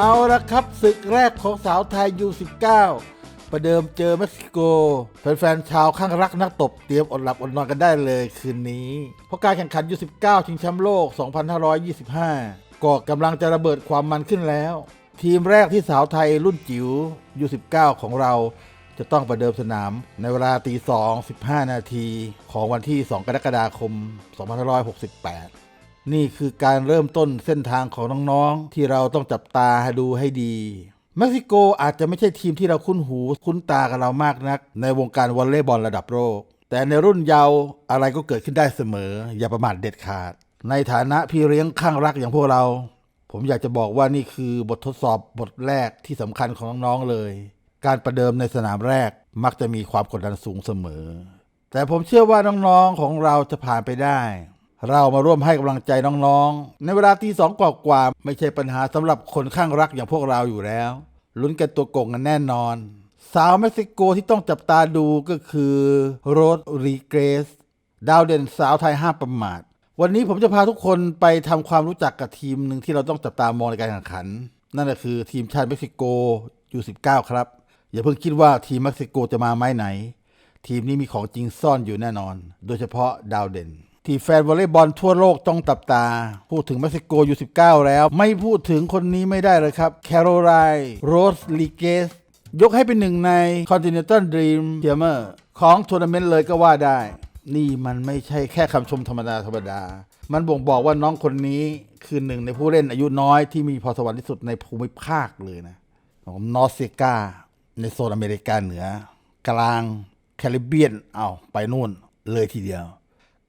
เอาละครับศึกแรกของสาวไทย U19 ประเดิมเจอเม็กซิโก แฟนๆชาวข้างรักนักตบเตรียมอดหลับอดนอนกันได้เลยคืนนี้ เพราะการแข่งขัน U19 ชิงแชมป์โลก 2525 ก็กำลังจะระเบิดความมันขึ้นแล้ว ทีมแรกที่สาวไทยรุ่นจิ๋ว U19 ของเราจะต้องประเดิมสนามในเวลาตี2 15 นาทีของวันที่ 2 กรกฎาคม 2568 นี่คือการเริ่มต้นเส้นทางของน้องๆ ที่เราต้องจับตาดูให้ดีเม็กซิโกอาจจะไม่ใช่ทีมที่เราคุ้นหูคุ้นตากับเรามากนัก ในวงการวอลเลย์บอลระดับโลกแต่ในรุ่นเยาว์อะไรก็เกิดขึ้นได้เสมอ อย่าประมาทเด็ดขาด ในฐานะพี่เลี้ยงข้างรักอย่างพวกเรา ผมอยากจะบอกว่านี่คือบททดสอบบทแรกที่สำคัญของน้องๆเลย การประเดิมในสนามแรกมักจะมีความกดดันสูงเสมอ แต่ผมเชื่อว่าน้องๆของเราจะผ่านไปได้ เรามาร่วมให้กำลังใจน้องๆ ในเวลาตีสองกว่าๆไม่ใช่ปัญหาสำหรับคนข้างรักอย่างพวกเราอยู่แล้วลุ้นกันตัวโกงกันแน่นอน สาวเม็กซิโกที่ต้องจับตาดูก็คือโรดริเกรส ดาวเด่นสาวไทยห้ามประมาท วันนี้ผมจะพาทุกคนไปทำความรู้จักกับทีมหนึ่งที่เราต้องจับตามองในการแข่งขัน นั่นก็คือทีมชาติเม็กซิโกยู19ครับ อย่าเพิ่งคิดว่าทีมเม็กซิโกจะมาไม้ไหน ทีมนี้มีของจริงซ่อนอยู่แน่นอน โดยเฉพาะดาวเด่น ที่แฟนวอลเลย์บอลทั่วโลกต้องตับตา พูดถึงเม็กซิโกอยู่ 19 แล้ว ไม่พูดถึงคนนี้ไม่ได้เลยครับแคโรไลน์โรสลิเกสยกให้เป็นหนึ่งใน Continental Dream t e a m e r ของทัวร์นาเมนต์เลยก็ว่าได้ นี่มันไม่ใช่แค่คำชมธรรมดาธรรมดา มันบ่งบอกว่าน้องคนนี้คือหนึ่งในผู้เล่นอายุน้อยที่มีพรสวรรค์ที่สุดในภูมิภาคเลยนะของนอร์เซกาในโซนอเมริกาเหนือ กลางแคริบเบียนเอาไปนู่นเลยทีเดียว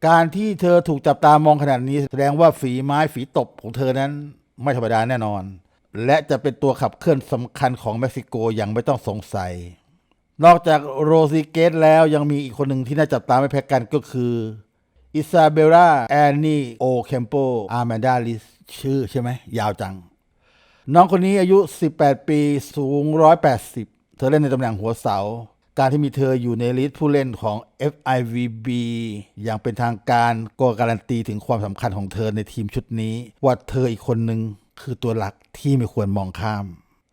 การที่เธอถูกจับตามองขนาดนี้แสดงว่าฝีไม้ฝีตบของเธอนั้นไม่ธรรมดาแน่นอน และจะเป็นตัวขับเคลื่อนสำคัญของเม็กซิโกอย่างไม่ต้องสงสัย นอกจากโรซิเกตแล้วยังมีอีกคนหนึ่งที่น่าจับตาไม่แพ้กันก็คืออิซาเบล่าแอนนี่โอเคมโปอาร์แมนดาลิสชื่อใช่ไหมยาวจัง น้องคนนี้อายุ 18 ปีสูง 180 เธอเล่นในตำแหน่งหัวเสา การที่มีเธออยู่ในลิสต์ผู้เล่นของ FIVB อย่างเป็นทางการก็การันตีถึงความสำคัญของเธอในทีมชุดนี้ ว่าเธออีกคนหนึ่งคือตัวหลักที่ไม่ควรมองข้าม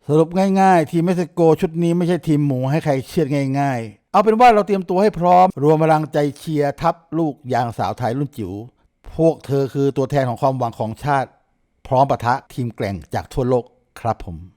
สรุปง่ายๆ ทีมเม็กซิโกชุดนี้ไม่ใช่ทีมหมูให้ใครเชื่อดง่ายๆ เอาเป็นว่าเราเตรียมตัวให้พร้อม รวมพลังใจเชียร์ทัพลูกยางสาวไทยรุ่นจิ๋วพวกเธอคือตัวแทนของความหวังของชาติ พร้อมปะทะทีมแกร่งจากทั่วโลกครับผม